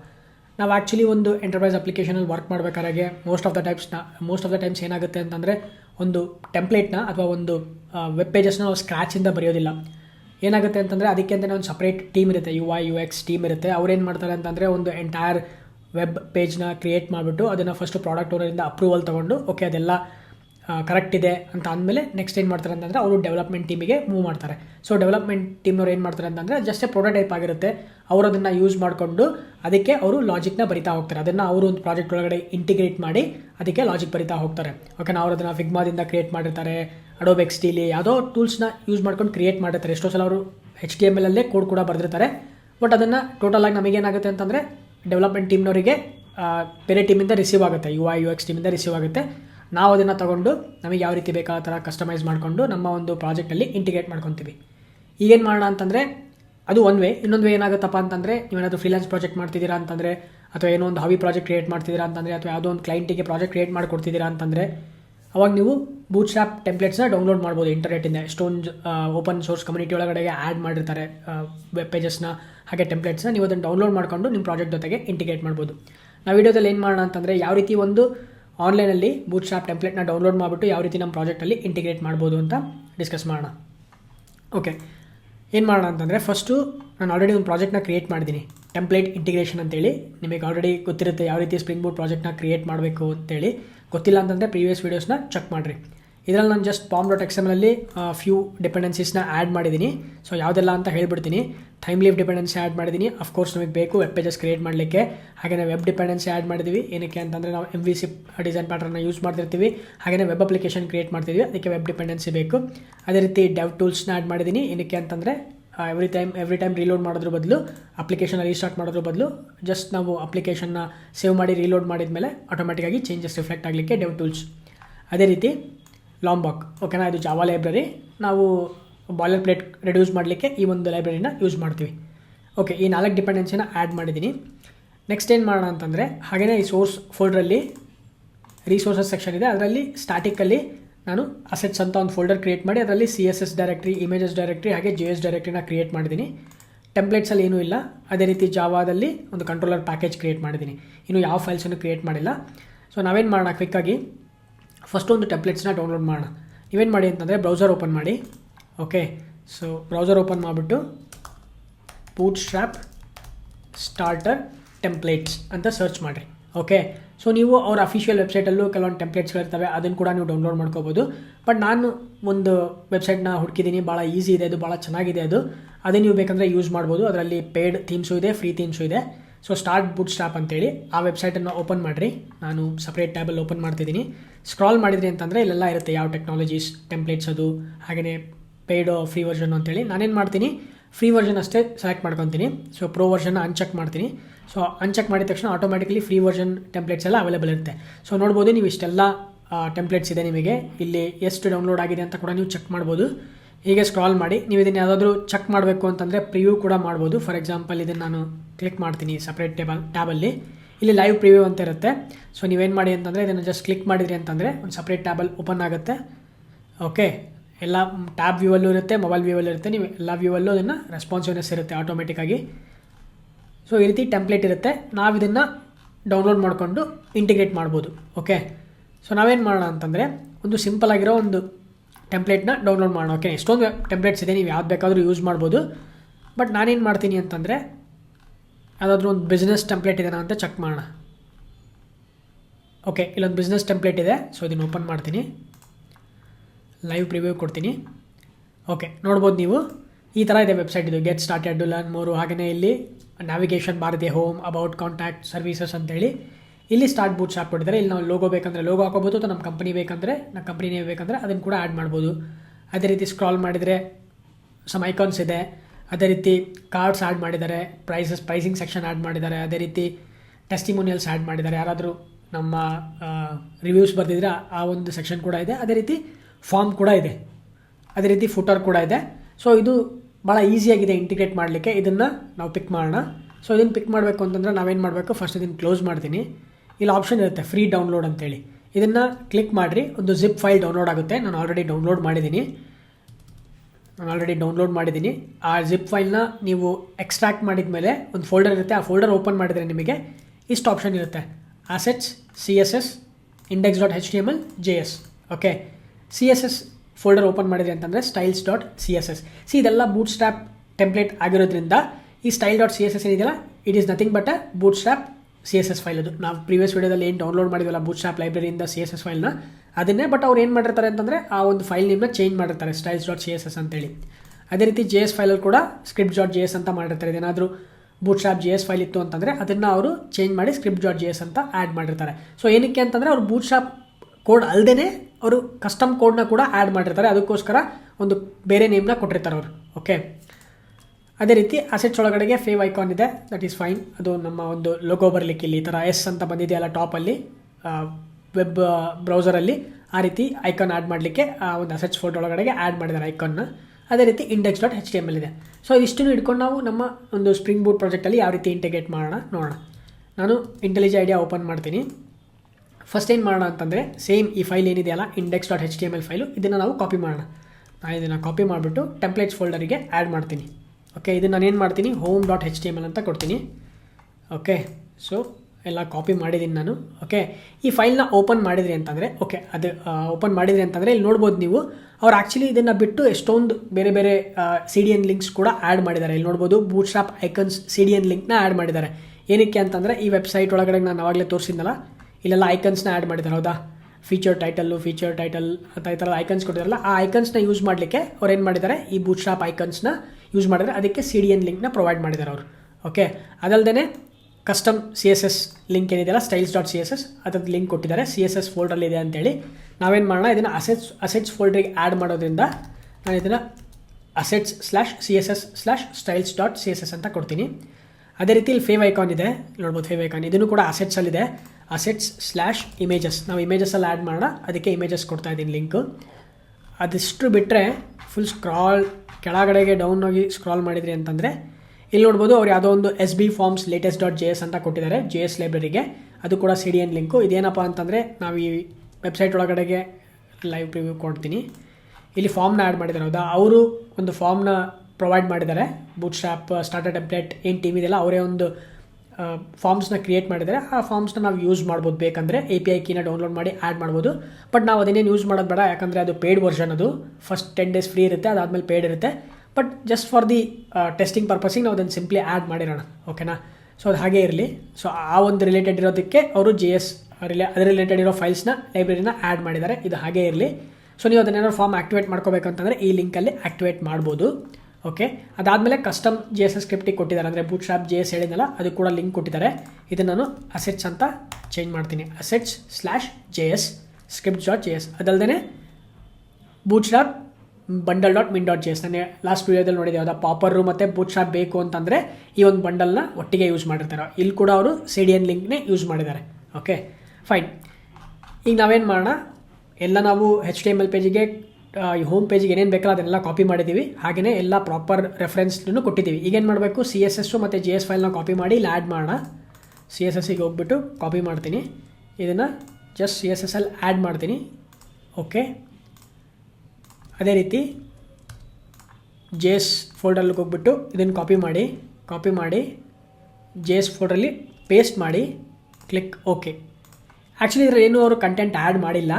ನಾವು ಆ್ಯಕ್ಚುಲಿ ಒಂದು ಎಂಟರ್ಪ್ರೈಸ್ ಅಪ್ಲಿಕೇಶನಲ್ಲಿ ವರ್ಕ್ ಮಾಡಬೇಕಾದ್ರೆ ಮೋಸ್ಟ್ ಆಫ್ ದ ಟೈಪ್ಸ್ನ ಮೋಸ್ಟ್ ಆಫ್ ದ ಟೈಮ್ಸ್ ಏನಾಗುತ್ತೆ ಅಂತಂದರೆ ಒಂದು ಟೆಂಪ್ಲೇಟ್ನ ಅಥವಾ ಒಂದು ವೆಬ್ ಪೇಜಸ್ನ ನಾವು ಸ್ಕ್ರ್ಯಾಚಿಂದ ಬರೆಯೋದಿಲ್ಲ. ಏನಾಗುತ್ತೆ ಅಂತಂದರೆ ಅದಕ್ಕೆ ಅಂತಲೇ ಒಂದು ಸಪ್ರೇಟ್ ಟೀಮ್ ಇರುತ್ತೆ. U I U X team ಇರುತ್ತೆ. ಅವ್ರೇನು ಮಾಡ್ತಾರೆ ಅಂತಂದರೆ ಒಂದು ಎಂಟೈರ್ ವೆಬ್ ಪೇಜ್ನ ಕ್ರಿಯೇಟ್ ಮಾಡಿಬಿಟ್ಟು ಅದನ್ನು ಫಸ್ಟು ಪ್ರಾಡಕ್ಟ್ ಓನರಿಂದ ಅಪ್ರೂವಲ್ ತೊಗೊಂಡು ಓಕೆ ಅದೆಲ್ಲ ಕರೆಕ್ಟ್ ಇದೆ ಅಂತ ಅಂದಮೇಲೆ ನೆಕ್ಸ್ಟ್ ಏನು ಮಾಡ್ತಾರೆ ಅಂತಂದರೆ ಅವರು ಡೆವಲಪ್ಮೆಂಟ್ ಟೀಮಿಗೆ ಮೂವ್ ಮಾಡ್ತಾರೆ. ಸೊ ಡೆವಲಪ್ಮೆಂಟ್ ಟೀಮ್ನವ್ರು ಏನು ಮಾಡ್ತಾರೆ ಅಂತಂದರೆ ಜಸ್ಟ್ ಪ್ರೊಟೋಟೈಪ್ ಆಗಿರುತ್ತೆ. ಅವರು ಅದನ್ನು ಯೂಸ್ ಮಾಡಿಕೊಂಡು ಅದಕ್ಕೆ ಅವರು ಲಾಜಿಕ್ನ ಬರಿತಾ ಹೋಗ್ತಾರೆ. ಅದನ್ನು ಅವರು ಒಂದು ಪ್ರಾಜೆಕ್ಟ್ ಒಳಗಡೆ ಇಂಟಿಗ್ರೇಟ್ ಮಾಡಿ ಅದಕ್ಕೆ ಲಾಜಿಕ್ ಬರಿತಾ ಹೋಗ್ತಾರೆ. ಓಕೆ ನಾವು ಅದನ್ನು ಫಿಗ್ಮಾದಿಂದ ಕ್ರಿಯೇಟ್ ಮಾಡಿರ್ತಾರೆ ಅಡೋಬ್ ಎಕ್ಸ್ಟೀಲಿ ಯಾವುದೋ ಟೂಲ್ಸ್ನ ಯೂಸ್ ಮಾಡ್ಕೊಂಡು ಕ್ರಿಯೇಟ್ ಮಾಡಿರ್ತಾರೆ. ಎಷ್ಟೋ ಸಲ ಅವರು ಎಚ್ ಡಿ ಎಂ ಎಲ್ಲಲ್ಲೇ ಕೋಡ್ ಕೂಡ ಬರೆದಿರ್ತಾರೆ. ಬಟ್ ಅದನ್ನು ಟೋಟಲಾಗಿ ನಮಗೇನಾಗುತ್ತೆ ಅಂತಂದರೆ ಡೆವಲಪ್ಮೆಂಟ್ ಟೀಮ್ನವರಿಗೆ ಬೇರೆ ಟೀಮಿಂದ ರಿಸೀವ್ ಆಗುತ್ತೆ. ಯು ಐ ಯು ಎಕ್ಸ್ ಟೀಮಿಂದ ರಿಸೀವ್ ಆಗುತ್ತೆ. ನಾವು ಅದನ್ನು ತಗೊಂಡು ನಮಗೆ ಯಾವ ರೀತಿ ಬೇಕಾದ ಥರ ಕಸ್ಟಮೈಸ್ ಮಾಡಿಕೊಂಡು ನಮ್ಮ ಒಂದು ಪ್ರಾಜೆಕ್ಟಲ್ಲಿ ಇಂಟಿಗ್ರೇಟ್ ಮಾಡ್ಕೊತೀವಿ. ಈಗೇನು ಮಾಡೋಣ ಅಂತಂದರೆ ಅದು ಒನ್ ವೇ ಇನ್ನೊಂದು ವೇ ಏನಾಗುತ್ತಪ್ಪ ಅಂತಂದರೆ ನೀವೇನಾದರೂ ಫ್ರೀಲಾನ್ಸ್ ಪ್ರಾಜೆಕ್ಟ್ ಮಾಡ್ತಿದ್ದೀರಾ ಅಂತಂದರೆ ಅಥವಾ ಏನೋ ಒಂದು ಹವಿ ಪ್ರಾಜೆಕ್ಟ್ ಕ್ರಿಯೇಟ್ ಮಾಡ್ತಿದ್ದೀರಾ ಅಂತಂದರೆ ಅಥವಾ ಯಾವುದೋ ಒಂದು ಕ್ಲೈಂಟಿಗೆ ಪ್ರಾಜೆಕ್ಟ್ ಕ್ರಿಯೇಟ್ ಮಾಡಿಕೊಡ್ತಿದ್ದೀರಾ ಅಂತಂದರೆ ಅವಾಗ ನೀವು ಬೂಟ್ ಸ್ಟ್ರಾಪ್ ಟೆಂಪ್ಲೇಟ್ಸ್ನ ಡೌನ್ಲೋಡ್ ಮಾಡ್ಬೋದು ಇಂಟರ್ನೆಟಿಂದ ಎಷ್ಟೊಂದು ಓಪನ್ ಸೋರ್ಸ್ ಕಮ್ಯುನಿಟಿ ಒಳಗಡೆಗೆ ಆ್ಯಡ್ ಮಾಡಿರ್ತಾರೆ ವೆಬ್ ಪೇಜಸ್ನ ಹಾಗೆ ಟೆಂಪ್ಲೇಟ್ಸ್ನ ನೀವು ಅದನ್ನು ಡೌನ್ಲೋಡ್ ಮಾಡಿಕೊಂಡು ನಿಮ್ಮ ಪ್ರಾಜೆಕ್ಟ್ ಜೊತೆಗೆ ಇಂಟಿಗ್ರೇಟ್ ಮಾಡ್ಬೋದು. ನಾವು ವಿಡಿಯೋದಲ್ಲಿ ಏನು ಮಾಡೋಣ ಅಂತಂದರೆ ಯಾವ ರೀತಿ ಒಂದು ಆನ್ಲೈನಲ್ಲಿ ಬೂಟ್ ಸ್ಟ್ರಾಪ್ ಟೆಂಪ್ಲೇಟ್ನ ಡೌನ್ಲೋಡ್ ಮಾಡಿಬಿಟ್ಟು ಯಾವ ರೀತಿ ನಮ್ಮ ಪ್ರಾಜೆಕ್ಟಲ್ಲಿ ಇಂಟಿಗ್ರೇಟ್ ಮಾಡ್ಬೋದು ಅಂತ ಡಿಸ್ಕಸ್ ಮಾಡೋಣ. ಓಕೆ ಏನು ಮಾಡೋಣ ಅಂತಂದರೆ ಫಸ್ಟು ನಾನು ಆಲ್ರೆಡಿ ಒಂದು ಪ್ರಾಜೆಕ್ಟ್ನ ಕ್ರಿಯೇಟ್ ಮಾಡಿದ್ದೀನಿ. ಟೆಂಪ್ಲೇಟ್ ಇಂಟಿಗ್ರೇಷನ್ ಅಂತೇಳಿ. ನಿಮಗೆ ಆಲ್ರೆಡಿ ಗೊತ್ತಿರುತ್ತೆ ಯಾವ ರೀತಿ ಸ್ಪ್ರಿಂಗ್ ಬೂಟ್ ಪ್ರಾಜೆಕ್ಟ್ನ ಕ್ರಿಯೇಟ್ ಮಾಡಬೇಕು ಅಂತೇಳಿ. ಗೊತ್ತಿಲ್ಲ ಅಂತಂದರೆ ಪ್ರೀವಿಯಸ್ ವೀಡಿಯೋಸ್ನ ಚೆಕ್ ಮಾಡಿರಿ. ಇದರಲ್ಲಿ ನಾನು ಜಸ್ಟ್ ಪಾಮ್ ಡಾಟ್ ಎಕ್ಸಮಲ್ಲಿ ಫ್ಯೂ ಡಿಪೆಂಡೆನ್ಸೀಸ್ನ ಆ್ಯಡ್ ಮಾಡಿದ್ದೀನಿ ಸೊ ಯಾವುದೆಲ್ಲ ಅಂತ ಹೇಳ್ಬಿಡ್ತೀನಿ. ಟೈಮ್ ಲೀವ್ ಡಿಪೆಂಡೆನ್ಸಿ ಆ್ಯಡ್ ಮಾಡಿದ್ದೀನಿ ಅಫ್ಕೋರ್ಸ್ ನಮಗೆ ಬೇಕು ವೆಬ್ ಪೇಜಸ್ ಕ್ರಿಯೇಟ್ ಮಾಡಲಿಕ್ಕೆ. ಹಾಗೆಯೇ ವೆಬ್ ಡಿಪೆಂಡೆನ್ಸಿ ಆ್ಯಡ್ ಮಾಡಿದ್ದೀವಿ ಏನಕ್ಕೆ ಅಂತಂದರೆ ನಾವು ಎಂ ವಿ ಸಿ ಡಿಸೈನ್ ಪ್ಯಾಟ್ರನ್ನ ಯೂಸ್ ಮಾಡ್ತಿರ್ತೀವಿ. ಹಾಗೆಯೇ ವೆಬ್ ಅಪ್ಲಿಕೇಶನ್ ಕ್ರಿಯೇಟ್ ಮಾಡ್ತಿದ್ವಿ. ಅದಕ್ಕೆ ವೆಬ್ ಡಿಪೆಂಡೆನ್ಸಿ ಬೇಕು. ಅದೇ ರೀತಿ ಡೆವ್ ಟೂಲ್ಸ್ನ ಆ್ಯಡ್ ಮಾಡಿದ್ದೀನಿ ಏನಕ್ಕೆ ಅಂತಂದರೆ every time every time reload ಮಾಡೋದ್ರ ಬದಲು ಅಪ್ಲಿಕೇಶನ್ ರೀಸ್ಟಾರ್ಟ್ ಮಾಡೋದ್ರ ಬದಲು ಜಸ್ಟ್ ನಾವು ಅಪ್ಲಿಕೇಶನ್ನ ಸೇವ್ ಮಾಡಿ ರೀಲೋಡ್ ಮಾಡಿದ ಮೇಲೆ ಆಟೋಮೆಟಿಕ್ಕಾಗಿ ಚೇಂಜಸ್ ರಿಫ್ಲೆಕ್ಟ್ ಆಗಲಿಕ್ಕೆ ಡೆವ್ ಟೂಲ್ಸ್ ಅದೇ ರೀತಿ ಲಾಂಬಾಕ್ ಓಕೆನಾ ಇದು ಜಾವಾ ಲೈಬ್ರರಿ ನಾವು ಬಾಯ್ಲರ್ ಪ್ಲೇಟ್ ರೆಡ್ಯೂಸ್ ಮಾಡಲಿಕ್ಕೆ ಈ ಒಂದು ಲೈಬ್ರರಿನ ಯೂಸ್ ಮಾಡ್ತೀವಿ. ಓಕೆ ಈ ನಾಲ್ಕು ಡಿಪೆಂಡೆನ್ಸಿನ ಆ್ಯಡ್ ಮಾಡಿದ್ದೀನಿ ನೆಕ್ಸ್ಟ್ ಏನು ಮಾಡೋಣ ಅಂತಂದರೆ ಹಾಗೆಯೇ ಈ ಸೋರ್ಸ್ ಫೋಲ್ಡ್ರಲ್ಲಿ ರಿಸೋರ್ಸಸ್ ಸೆಕ್ಷನ್ ಇದೆ. ಅದರಲ್ಲಿ ಸ್ಟಾಟಿಕಲ್ಲಿ ನಾನು ಅಸೆಟ್ಸ್ ಅಂತ ಒಂದು ಫೋಲ್ಡರ್ ಕ್ರಿಯೇಟ್ ಮಾಡಿ, ಅದರಲ್ಲಿ C S S directory images directory ಹಾಗೆ ಜೆ ಎಸ್ ಡೈರೆಕ್ಟ್ರಿನ ಕ್ರಿಯೇಟ್ ಮಾಡಿದ್ದೀನಿ ಟೆಂಪ್ಲೇಟ್ಸಲ್ಲಿ ಏನೂ ಇಲ್ಲ. ಅದೇ ರೀತಿ ಜಾವಾದಲ್ಲಿ ಒಂದು ಕಂಟ್ರೋಲರ್ ಪ್ಯಾಕೇಜ್ ಕ್ರಿಯೇಟ್ ಮಾಡಿದ್ದೀನಿ ಇನ್ನು ಯಾವ ಫೈಲ್ಸನ್ನು ಕ್ರಿಯೇಟ್ ಮಾಡಿಲ್ಲ. ಸೊ ನಾವೇನು ಮಾಡೋಣ ಕ್ವಿಕ್ಕಾಗಿ ಫಸ್ಟ್ ಒಂದು ಟೆಂಪ್ಲೆಟ್ಸ್ನ ಡೌನ್ಲೋಡ್ ಮಾಡೋಣ ಇವೇನು ಮಾಡಿ ಅಂತಂದರೆ ಬ್ರೌಸರ್ ಓಪನ್ ಮಾಡಿ. ಓಕೆ ಸೊ ಬ್ರೌಸರ್ ಓಪನ್ ಮಾಡಿಬಿಟ್ಟು ಬೂಟ್ ಸ್ಟ್ರಾಪ್ ಸ್ಟಾರ್ಟರ್ ಟೆಂಪ್ಲೇಟ್ಸ್ ಅಂತ ಸರ್ಚ್ ಮಾಡಿರಿ. ಓಕೆ ಸೊ ನೀವು ಅವ್ರ ಅಫಿಷಿಯಲ್ ವೆಬ್ಸೈಟಲ್ಲೂ ಕೆಲವೊಂದು ಟೆಂಪ್ಲೇಟ್ಸ್ಗಳಿರ್ತವೆ ಅದನ್ನು ಕೂಡ ನೀವು ಡೌನ್ಲೋಡ್ ಮಾಡ್ಕೋಬೋದು. ಬಟ್ ನಾನು ಒಂದು ವೆಬ್ಸೈಟ್ನ ಹುಡುಕಿದ್ದೀನಿ ಭಾಳ ಈಸಿ ಇದೆ ಅದು, ಭಾಳ ಚೆನ್ನಾಗಿದೆ ಅದು. ಅದೇ ನೀವು ಬೇಕಂದರೆ ಯೂಸ್ ಮಾಡ್ಬೋದು. ಅದರಲ್ಲಿ ಪೇಯ್ಡ್ ಥೀಮ್ಸು ಇದೆ ಫ್ರೀ ಥೀಮ್ಸು ಇದೆ. ಸೊ ಸ್ಟಾರ್ಟ್ ಬುಟ್ ಸ್ಟಾಪ್ ಅಂತೇಳಿ ಆ ವೆಬ್ಸೈಟನ್ನು ಓಪನ್ ಮಾಡಿರಿ. ನಾನು ಸಪ್ರೇಟ್ ಟ್ಯಾಬಲ್ಲಿ ಓಪನ್ ಮಾಡ್ತಿದ್ದೀನಿ. ಸ್ಕ್ರಾಲ್ ಮಾಡಿದ್ರಿ ಅಂತಂದರೆ ಇಲ್ಲೆಲ್ಲ ಇರುತ್ತೆ ಯಾವ ಟೆಕ್ನಾಲಜೀಸ್ ಟೆಂಪ್ಲೇಟ್ಸ್ ಅದು ಹಾಗೆಯೇ ಪೇಯ್ಡ್ ಫ್ರೀ ವರ್ಷನ್ ಅಂತೇಳಿ. ನಾನೇನು ಮಾಡ್ತೀನಿ? ಫ್ರೀ ವರ್ಷನ್ ಅಷ್ಟೇ ಸೆಲೆಕ್ಟ್ ಮಾಡ್ಕೊತೀನಿ. ಸೊ ಪ್ರೋ ವರ್ಷನ್ನ ಅನ್ಚೆಕ್ ಮಾಡ್ತೀನಿ. ಸೊ ಅನ್ಚೆಕ್ ಮಾಡಿದ ತಕ್ಷಣ ಆಟೋಮೆಟಿಕಲಿ ಫ್ರೀ ವರ್ಷನ್ ಟೆಂಪ್ಲೇಟ್ಸ್ ಎಲ್ಲ ಅವೈಲೇಬಲ್ ಇರುತ್ತೆ. ಸೊ ನೋಡ್ಬೋದು ನೀವು ಇಷ್ಟೆಲ್ಲ ಟೆಂಪ್ಲೇಟ್ಸ್ ಇದೆ ನಿಮಗೆ. ಇಲ್ಲಿ ಎಷ್ಟು ಡೌನ್ಲೋಡ್ ಆಗಿದೆ ಅಂತ ಕೂಡ ನೀವು ಚೆಕ್ ಮಾಡ್ಬೋದು. ಹೀಗೆ ಸ್ಕ್ರಾಲ್ ಮಾಡಿ, ನೀವು ಇದನ್ನು ಯಾವುದಾದ್ರೂ ಚೆಕ್ ಮಾಡಬೇಕು ಅಂತಂದರೆ ಪ್ರಿವ್ಯೂ ಕೂಡ ಮಾಡ್ಬೋದು. ಫಾರ್ ಎಕ್ಸಾಂಪಲ್ ಇದನ್ನು ನಾನು ಕ್ಲಿಕ್ ಮಾಡ್ತೀನಿ ಸಪ್ರೇಟ್ ಟೇಬಲ್ ಟ್ಯಾಬಲ್ಲಿ ಇಲ್ಲಿ ಲೈವ್ ಪ್ರಿವ್ಯೂ ಅಂತ ಇರುತ್ತೆ. ಸೊ ನೀವೇನು ಮಾಡಿ ಅಂತಂದರೆ ಇದನ್ನು ಜಸ್ಟ್ ಕ್ಲಿಕ್ ಮಾಡಿದ್ರಿ ಅಂತಂದರೆ ಒಂದು ಸಪ್ರೇಟ್ ಟ್ಯಾಬಲ್ ಓಪನ್ ಆಗುತ್ತೆ. ಓಕೆ ಎಲ್ಲ ಟ್ಯಾಬ್ ವ್ಯೂವಲ್ಲೂ ಇರುತ್ತೆ ಮೊಬೈಲ್ ವ್ಯೂವಲ್ಲೂ ಇರುತ್ತೆ. ನೀವು ಎಲ್ಲ ವ್ಯೂವಲ್ಲೂ ಅದನ್ನು ರೆಸ್ಪಾನ್ಸಿವ್ನೆಸ್ ಇರುತ್ತೆ ಆಟೋಮೆಟಿಕ್ಕಾಗಿ ಸೊ ಈ ರೀತಿ ಟೆಂಪ್ಲೇಟ್ ಇರುತ್ತೆ. ನಾವು ಇದನ್ನು ಡೌನ್ಲೋಡ್ ಮಾಡಿಕೊಂಡು ಇಂಟಿಗ್ರೇಟ್ ಮಾಡ್ಬೋದು. ಓಕೆ ಸೊ ನಾವೇನು ಮಾಡೋಣ ಅಂತಂದರೆ ಒಂದು ಸಿಂಪಲ್ ಆಗಿರೋ ಒಂದು ಟೆಂಪ್ಲೇಟ್ನ ಡೌನ್ಲೋಡ್ ಮಾಡೋಣ ಓಕೆ ಎಷ್ಟೊಂದು ಟೆಂಪ್ಲೇಟ್ಸ್ ಇದೆ, ನೀವು ಯಾವ್ದು ಬೇಕಾದರೂ ಯೂಸ್ ಮಾಡ್ಬೋದು. ಬಟ್ ನಾನೇನು ಮಾಡ್ತೀನಿ ಅಂತಂದರೆ, ಯಾವುದಾದ್ರೂ ಒಂದು ಬಿಸ್ನೆಸ್ ಟೆಂಪ್ಲೇಟ್ ಇದೆನಾ ಅಂತ ಚೆಕ್ ಮಾಡೋಣ. ಓಕೆ ಇಲ್ಲೊಂದು ಬಿಸ್ನೆಸ್ ಟೆಂಪ್ಲೇಟ್ ಇದೆ ಸೊ ಇದನ್ನು ಓಪನ್ ಮಾಡ್ತೀನಿ. ಲೈವ್ ಪ್ರಿವ್ಯೂ ಕೊಡ್ತೀನಿ. ಓಕೆ ನೋಡ್ಬೋದು ನೀವು. ಈ ಥರ ಇದೆ ವೆಬ್ಸೈಟ್ ಇದು. ಗೆಟ್ ಸ್ಟಾರ್ಟೆಡ್ ಲರ್ನ್ ಮೋರು ಹಾಗೆಯೇ ಇಲ್ಲಿ. ನ್ಯಾವಿಗೇಷನ್ ಬಾರ್ ಇದೆ ಹೋಮ್ ಅಬೌಟ್ ಕಾಂಟ್ಯಾಕ್ಟ್ ಸರ್ವೀಸಸ್ ಅಂತೇಳಿ. ಇಲ್ಲಿ ಸ್ಟಾರ್ಟ್ ಬೂಟ್ ಶಾಪ್ ಕೊಟ್ಟಿದ್ದಾರೆ. ಇಲ್ಲಿ ನಾವು ಲೋಗೋ ಬೇಕಂದರೆ ಲೋಗೋ ಹಾಕೋಬೋದು ಅಥವಾ ನಮ್ಮ ಕಂಪನಿ ಬೇಕಂದರೆ, ನಮ್ಮ ಕಂಪನಿ ನೇಮ್ ಬೇಕಂದರೆ ಅದನ್ನು ಕೂಡ ಆ್ಯಡ್ ಮಾಡ್ಬೋದು. ಅದೇ ರೀತಿ ಸ್ಕ್ರಾಲ್ ಮಾಡಿದರೆ ಸಮ್ ಐಕಾನ್ಸ್ ಇದೆ. ಅದೇ ರೀತಿ ಕಾರ್ಡ್ಸ್ ಆ್ಯಡ್ ಮಾಡಿದ್ದಾರೆ. ಪ್ರೈಸಸ್ ಪ್ರೈಸಿಂಗ್ ಸೆಕ್ಷನ್ ಆ್ಯಡ್ ಮಾಡಿದ್ದಾರೆ. ಅದೇ ರೀತಿ ಟೆಸ್ಟಿಮೋನಿಯಲ್ಸ್ ಆ್ಯಡ್ ಮಾಡಿದ್ದಾರೆ. ಯಾರಾದರೂ ನಮ್ಮ ರಿವ್ಯೂಸ್ ಬರೆದಿದ್ರೆ ಆ ಒಂದು ಸೆಕ್ಷನ್ ಕೂಡ ಇದೆ. ಅದೇ ರೀತಿ ಫಾರ್ಮ್ ಕೂಡ ಇದೆ. ಅದೇ ರೀತಿ ಫುಟರ್ ಕೂಡ ಇದೆ. ಸೊ ಇದು ಭಾಳ ಈಸಿಯಾಗಿದೆ ಇಂಟಿಗ್ರೇಟ್ ಮಾಡಲಿಕ್ಕೆ. ಇದನ್ನು ನಾವು ಪಿಕ್ ಮಾಡೋಣ. ಸೊ ಇದನ್ನು ಪಿಕ್ ಮಾಡಬೇಕು ಅಂತಂದರೆ ನಾವೇನು ಮಾಡಬೇಕು? ಫಸ್ಟ್ ಇದನ್ನು ಕ್ಲೋಸ್ ಮಾಡ್ತೀನಿ. ಇಲ್ಲಿ ಆಪ್ಷನ್ ಇರುತ್ತೆ ಫ್ರೀ ಡೌನ್ಲೋಡ್ ಅಂತೇಳಿ. ಇದನ್ನು ಕ್ಲಿಕ್ ಮಾಡಿರಿ, ಒಂದು ಜಿಪ್ ಫೈಲ್ ಡೌನ್ಲೋಡ್ ಆಗುತ್ತೆ. ನಾನು ಆಲ್ರೆಡಿ ಡೌನ್ಲೋಡ್ ಮಾಡಿದ್ದೀನಿ. ನಾನು ಆಲ್ರೆಡಿ ಡೌನ್ಲೋಡ್ ಮಾಡಿದ್ದೀನಿ. ಆ ಜಿಪ್ ಫೈಲ್ನ ನೀವು ಎಕ್ಸ್ಟ್ರಾಕ್ಟ್ ಮಾಡಿದ ಮೇಲೆ ಒಂದು ಫೋಲ್ಡರ್ ಇರುತ್ತೆ. ಆ ಫೋಲ್ಡರ್ ಓಪನ್ ಮಾಡಿದರೆ ನಿಮಗೆ ಇಷ್ಟು ಆಪ್ಷನ್ ಇರುತ್ತೆ. Assets C S S index dot H T M L J S okay C S S folder open ಮಾಡಿದ್ರಿ ಅಂತಂದರೆ styles dot C S S C ಇದೆಲ್ಲ ಬೂಟ್ ಸ್ಟ್ಯಾಪ್ ಟೆಂಪ್ಲೇಟ್ ಆಗಿರೋದ್ರಿಂದ ಈ style dot C S S ಏನಿದೆಯಲ್ಲ it is nothing but a Bootstrap C S S file ಅದು. ನಾವು previous ವೀಡಿಯೋದಲ್ಲಿ ಏನು ಡೌನ್ಲೋಡ್ ಮಾಡಿದ್ವಲ್ಲ ಬೂಟ್ ಸ್ಟಾಪ್ ಲೈಬ್ರರಿಯಿಂದ ಸಿ ಎಸ್ ಎಸ್ ಫೈಲ್ನ ಅದನ್ನೇ ಬಟ್ ಅವ್ರು ಏನು ಮಾಡಿರ್ತಾರೆ ಅಂತಂದರೆ, ಆ ಒಂದು ಫೈಲ್ ನೇಮ್ನ ಚೇಂಜ್ ಮಾಡಿರ್ತಾರೆ styles dot C S S ಅಂತೇಳಿ. ಅದೇ ರೀತಿ ಜೆ ಎಸ್ ಫೈಲಲ್ಲಿ ಕೂಡ ಸ್ಕ್ರಿಪ್ಟ್ ಡಾಟ್ ಜೆ ಎಸ್ ಅಂತ ಮಾಡಿರ್ತಾರೆ. ಏನಾದರೂ Bootstrap J S file ಇತ್ತು ಅಂತಂದರೆ, ಅದನ್ನು ಅವರು ಚೇಂಜ್ ಮಾಡಿ ಸ್ಕ್ರಿಪ್ಟ್ ಡಾಟ್ ಜಿ ಎಸ್ ಅಂತ ಆ್ಯಡ್ ಮಾಡಿರ್ತಾರೆ. ಸೊ ಏನಕ್ಕೆ ಅಂತಂದರೆ, ಅವ್ರು ಬೂಟ್ ಶಾಪ್ ಕೋಡ್ ಅಲ್ಲದೇ ಅವರು ಕಸ್ಟಮ್ ಕೋಡ್ನ ಕೂಡ ಆ್ಯಡ್ ಮಾಡಿರ್ತಾರೆ. ಅದಕ್ಕೋಸ್ಕರ ಒಂದು ಬೇರೆ ನೇಮ್ನ ಕೊಟ್ಟಿರ್ತಾರೆ ಅವರು. ಓಕೆ ಅದೇ ರೀತಿ ಅಸೆಟ್ಸ್ ಒಳಗಡೆಗೆ ಫೇವ್ ಐಕಾನ್ ಇದೆ. ದಟ್ ಈಸ್ ಫೈನ್ ಅದು ನಮ್ಮ ಒಂದು ಲೋಗೋ ಬರಲಿಕ್ಕೆ ಇಲ್ಲಿ ಈ ಥರ ಎಸ್ ಅಂತ ಬಂದಿದೆಯಲ್ಲ ಟಾಪಲ್ಲಿ ವೆಬ್ ಬ್ರೌಸರಲ್ಲಿ ಆ ರೀತಿ ಐಕಾನ್ ಆ್ಯಡ್ ಮಾಡಲಿಕ್ಕೆ, ಆ, ಒಂದು ಅಸೆಟ್ಸ್ ಫೋಟೋ ಒಳಗಡೆಗೆ ಆ್ಯಡ್ ಮಾಡಿದ್ದಾರೆ ಐಕಾನ್ನ ಅದೇ ರೀತಿ index dot H T M L ಇದೆ. ಸೊ ಇದಿಷ್ಟನ್ನು ಹಿಡ್ಕೊಂಡು ನಾವು ನಮ್ಮ ಒಂದು ಸ್ಪ್ರಿಂಗ್ ಬೂಟ್ ಪ್ರಾಜೆಕ್ಟಲ್ಲಿ ಯಾವ ರೀತಿ ಇಂಟಿಗ್ರೇಟ್ ಮಾಡೋಣ ನೋಡೋಣ. ನಾನು ಇಂಟೆಲಿಜೆ ಐಡಿಯಾ ಓಪನ್ ಮಾಡ್ತೀನಿ. ಫಸ್ಟ್ ಏನು ಮಾಡೋಣ ಅಂತಂದರೆ ಸೇಮ್ ಈ ಫೈಲ್ ಏನಿದೆಯಲ್ಲ index dot H T M L file ಇದನ್ನು ನಾವು ಕಾಪಿ ಮಾಡೋಣ. ನಾನು ಇದನ್ನು ಕಾಪಿ ಮಾಡಿಬಿಟ್ಟು ಟೆಂಪ್ಲೇಟ್ಸ್ ಫೋಲ್ಡರಿಗೆ ಆ್ಯಡ್ ಮಾಡ್ತೀನಿ. ಓಕೆ ಇದು ಏನು ಮಾಡ್ತೀನಿ? Home dot H T M L ಅಂತ ಕೊಡ್ತೀನಿ. ಓಕೆ ಸೊ ಎಲ್ಲ ಕಾಪಿ ಮಾಡಿದ್ದೀನಿ ನಾನು. ಓಕೆ ಈ ಫೈಲ್ನ ಓಪನ್ ಮಾಡಿದ್ರಿ ಅಂತಂದರೆ ಓಕೆ ಅದು ಓಪನ್ ಮಾಡಿದ್ರಿ ಅಂತಂದರೆ ಇಲ್ಲಿ ನೋಡ್ಬೋದು ನೀವು. ಅವ್ರು ಆ್ಯಕ್ಚುಲಿ ಇದನ್ನು ಬಿಟ್ಟು ಎಷ್ಟೊಂದು ಬೇರೆ ಬೇರೆ ಸಿ ಡಿ ಎನ್ ಲಿಂಕ್ಸ್ ಕೂಡ ಆ್ಯಡ್ ಮಾಡಿದ್ದಾರೆ. ಇಲ್ಲಿ ನೋಡ್ಬೋದು Bootstrap icons C D N ಲಿಂಕ್ನ ಆ್ಯಡ್ ಮಾಡಿದ್ದಾರೆ. ಏನಕ್ಕೆ ಅಂತಂದರೆ, ಈ ವೆಬ್ಸೈಟ್ ಒಳಗಡೆ ನಾನು ಆವಾಗಲೇ ತೋರಿಸಿದ್ನಲ್ಲ, ಇಲ್ಲೆಲ್ಲ ಐಕನ್ಸ್ನ ಆ್ಯಡ್ ಮಾಡಿದ್ದಾರೆ, ಹೌದಾ? ಫೀಚರ್ ಟೈಟಲ್ಲು ಫೀಚರ್ ಟೈಟಲ್ ಅಂತ ಈ ಥರ ಐಕನ್ಸ್ ಕೊಟ್ಟಿದ್ದಾರಲ್ಲ, ಆ ಐಕನ್ಸ್ನ ಯೂಸ್ ಮಾಡಲಿಕ್ಕೆ ಅವ್ರು ಏನು ಮಾಡಿದ್ದಾರೆ? ಈ ಬೂಟ್ ಶಾಪ್ ಐಕನ್ಸ್ನ ಯೂಸ್ ಮಾಡಿದರೆ ಅದಕ್ಕೆ ಸಿ ಡಿ ಎನ್ ಲಿಂಕ್ನ ಪ್ರೊವೈಡ್ ಮಾಡಿದ್ದಾರೆ ಅವರು. ಓಕೆ ಅದಲ್ಲದೆ custom C S S link ಏನಿದೆಯಲ್ಲ styles dot C S S ಅದ್ರದ್ದು ಲಿಂಕ್ ಕೊಟ್ಟಿದ್ದಾರೆ. ಸಿ ಎಸ್ ಎಸ್ ಫೋಲ್ಡರ್ ಇದೆ ಅಂತೇಳಿ ನಾವೇನು ಮಾಡೋಣ, ಇದನ್ನು ಅಸೆಟ್ಸ್ ಅಸೆಟ್ಸ್ ಫೋಲ್ಡ್ರಿಗೆ ಆ್ಯಡ್ ಮಾಡೋದ್ರಿಂದ ನಾನು ಇದನ್ನು assets slash C S S slash styles dot C S S ಅಂತ ಕೊಡ್ತೀನಿ. ಅದೇ ರೀತಿ ಇಲ್ಲಿ ಫೇವ್ ಐಕಾನ್ ಇದೆ. ನೋಡ್ಬೋದು ಫೇವ್ ಐಕಾನ್ ಇದನ್ನು ಕೂಡ ಅಸೆಟ್ಸಲ್ಲಿದೆ ಅಸೆಟ್ಸ್ ಸ್ಲ್ಯಾಶ್ ಇಮೇಜಸ್ ನಾವು ಇಮೇಜಸ್ಸಲ್ಲಿ ಆ್ಯಡ್ ಮಾಡೋಣ. ಅದಕ್ಕೆ ಇಮೇಜಸ್ ಕೊಡ್ತಾ ಇದ್ದೀನಿ ಲಿಂಕು ಅದಿಷ್ಟು ಬಿಟ್ಟರೆ ಫುಲ್ ಸ್ಕ್ರಾಲ್ ಕೆಳಗಡೆಗೆ ಡೌನ್ ಹೋಗಿ ಸ್ಕ್ರಾಲ್ ಮಾಡಿದ್ರಿ ಅಂತಂದರೆ, ಇಲ್ಲಿ ನೋಡ್ಬೋದು ಅವ್ರು ಯಾವುದೋ ಒಂದು S B forms latest dot J S ಅಂತ ಕೊಟ್ಟಿದ್ದಾರೆ ಜೆ ಎಸ್ ಲೈಬ್ರರಿಗೆ ಅದು ಕೂಡ ಸಿ ಡಿ ಎನ್ ಲಿಂಕು ಇದೇನಪ್ಪ ಅಂತಂದರೆ, ನಾವು ಈ ವೆಬ್ಸೈಟ್ ಒಳಗಡೆಗೆ ಲೈವ್ ಪ್ರಿವ್ಯೂ ಕೊಡ್ತೀನಿ. ಇಲ್ಲಿ ಫಾರ್ಮ್ನ ಆ್ಯಡ್ ಮಾಡಿದ್ದಾರೆ, ಹೌದಾ? ಅವರು ಒಂದು ಫಾರ್ಮ್ನ ಪ್ರೊವೈಡ್ ಮಾಡಿದ್ದಾರೆ. ಬೂಟ್ ಸ್ಟಾಪ್ ಸ್ಟಾರ್ಟರ್ ಟೆಂಪ್ಲೇಟ್ ಏನು ಟೀಮ್ ಇದೆಯಲ್ಲ, ಅವರೇ ಒಂದು ಫಾರ್ಮ್ಸ್ನ ಕ್ರಿಯೇಟ್ ಮಾಡಿದರೆ ಆ ಫಾರ್ಮ್ಸ್ನ ನಾವು ಯೂಸ್ ಮಾಡ್ಬೋದು. ಬೇಕಂದರೆ ಎ ಪಿ ಐ ಕೀನ ಡೌನ್ಲೋಡ್ ಮಾಡಿ ಆ್ಯಡ್ ಮಾಡ್ಬೋದು. ಬಟ್ ನಾವು ಅದನ್ನೇನು ಯೂಸ್ ಮಾಡೋದು ಬೇಡ, ಯಾಕಂದರೆ ಅದು ಪೇಯ್ಡ್ ವರ್ಷನ್ ಅದು. ಫಸ್ಟ್ ಟೆನ್ ಡೇಸ್ ಫ್ರೀ ಇರುತ್ತೆ, ಅದಾದಮೇಲೆ ಪೇಯ್ಡ್ ಇರುತ್ತೆ. But just for the testing ಪರ್ಪಸಿಗೆ ನಾವು ಅದನ್ನು ಸಿಂಪ್ಲಿ ಆ್ಯಡ್ ಮಾಡಿರೋಣ. ಓಕೆನಾ ಸೊ ಅದು ಹಾಗೇ ಇರಲಿ. ಸೊ ಆ ಒಂದು ರಿಲೇಟೆಡ್ ಇರೋದಕ್ಕೆ ಅವರು ಜಿ ಎಸ್ ರಿಲೇ ಅದ್ರ ರಿಲೇಟೆಡ್ ಇರೋ ಫೈಲ್ಸ್ನ ಲೈಬ್ರರಿನ ಆ್ಯಡ್ ಮಾಡಿದ್ದಾರೆ. ಇದು ಹಾಗೇ ಇರಲಿ. ಸೊ ನೀವು ಅದನ್ನೇನೋ ಫಾರ್ಮ್ ಆ್ಯಕ್ಟಿವೇಟ್ ಮಾಡ್ಕೋಬೇಕಂತಂದರೆ ಈ ಲಿಂಕಲ್ಲಿ ಆ್ಯಕ್ಟಿವೇಟ್ ಮಾಡ್ಬೋದು. ಓಕೆ ಅದಾದಮೇಲೆ ಕಸ್ಟಮ್ ಜಿ ಎಸ್ ಎಸ್ ಸ್ಕ್ರಿಪ್ಟಿಗೆ ಕೊಟ್ಟಿದ್ದಾರೆ. ಅಂದರೆ ಬೂಟ್ ಶಾಪ್ ಜಿ ಎಸ್ ಹೇಳಿದ್ನಲ್ಲ, ಅದು ಕೂಡ ಲಿಂಕ್ ಕೊಟ್ಟಿದ್ದಾರೆ. ಇದನ್ನು ನಾನು ಅಸೆಟ್ಸ್ ಅಂತ ಚೇಂಜ್ ಮಾಡ್ತೀನಿ. Assets slash J S script dot J S ಅದಲ್ಲದೆ Bootstrap bundle dot min dot J S ನಾನು ಲಾಸ್ಟ್ ವೀಡಿಯೋದಲ್ಲಿ ನೋಡಿದೆ ಯಾವುದೋ ಪಾಪರು ಮತ್ತು ಬೂಟ್ ಶಾಪ್ ಬೇಕು ಅಂತಂದರೆ ಈ ಒಂದು ಬಂಡಲ್ನ ಒಟ್ಟಿಗೆ ಯೂಸ್ ಮಾಡಿರ್ತಾರೆ. ಇಲ್ಲಿ ಕೂಡ ಅವರು ಸಿ ಡಿ ಎನ್ ಲಿಂಕ್ನೇ ಯೂಸ್ ಮಾಡಿದ್ದಾರೆ. ಓಕೆ ಫೈನ್ ಈಗ ನಾವೇನು ಮಾಡೋಣ? ಎಲ್ಲ ನಾವು ಹೆಚ್ ಡಿ ಎಂ ಎಲ್ ಪೇಜಿಗೆ ಈ ಹೋಮ್ ಪೇಜಿಗೆ ಏನೇನು ಬೇಕಲ್ಲ ಅದನ್ನೆಲ್ಲ ಕಾಪಿ ಮಾಡಿದ್ದೀವಿ ಹಾಗೆಯೇ ಎಲ್ಲ ಪ್ರಾಪರ್ ರೆಫರೆನ್ಸ್ನೂ ಕೊಟ್ಟಿದ್ದೀವಿ ಈಗೇನು ಮಾಡಬೇಕು? ಸಿ ಎಸ್ ಎಸ್ಸು ಮತ್ತು ಜಿ ಎಸ್ ಫೈಲ್ನ ಕಾಪಿ ಮಾಡಿ ಇಲ್ಲಿ ಆ್ಯಡ್ ಮಾಡೋಣ. ಸಿ ಎಸ್ ಎಸ್ಸಿಗೆ ಹೋಗ್ಬಿಟ್ಟು ಕಾಪಿ ಮಾಡ್ತೀನಿ. ಇದನ್ನು ಜಸ್ಟ್ ಸಿ ಎಸ್ ಎಸ್ ಅಲ್ಲಿ ಆ್ಯಡ್ ಮಾಡ್ತೀನಿ. ಓಕೆ ಅದೇ ರೀತಿ ಜೆ ಎಸ್ ಫೋಲ್ಡರ್ಗೆ ಹೋಗ್ಬಿಟ್ಟು ಇದನ್ನು ಕಾಪಿ ಮಾಡಿ ಕಾಪಿ ಮಾಡಿ ಜೆ ಎಸ್ ಫೋಲ್ಡರಲ್ಲಿ ಪೇಸ್ಟ್ ಮಾಡಿ ಕ್ಲಿಕ್ ಓಕೆ ಆ್ಯಕ್ಚುಲಿ ಇದರ ಏನೂ ಅವರು ಕಂಟೆಂಟ್ ಆ್ಯಡ್ ಮಾಡಿಲ್ಲ.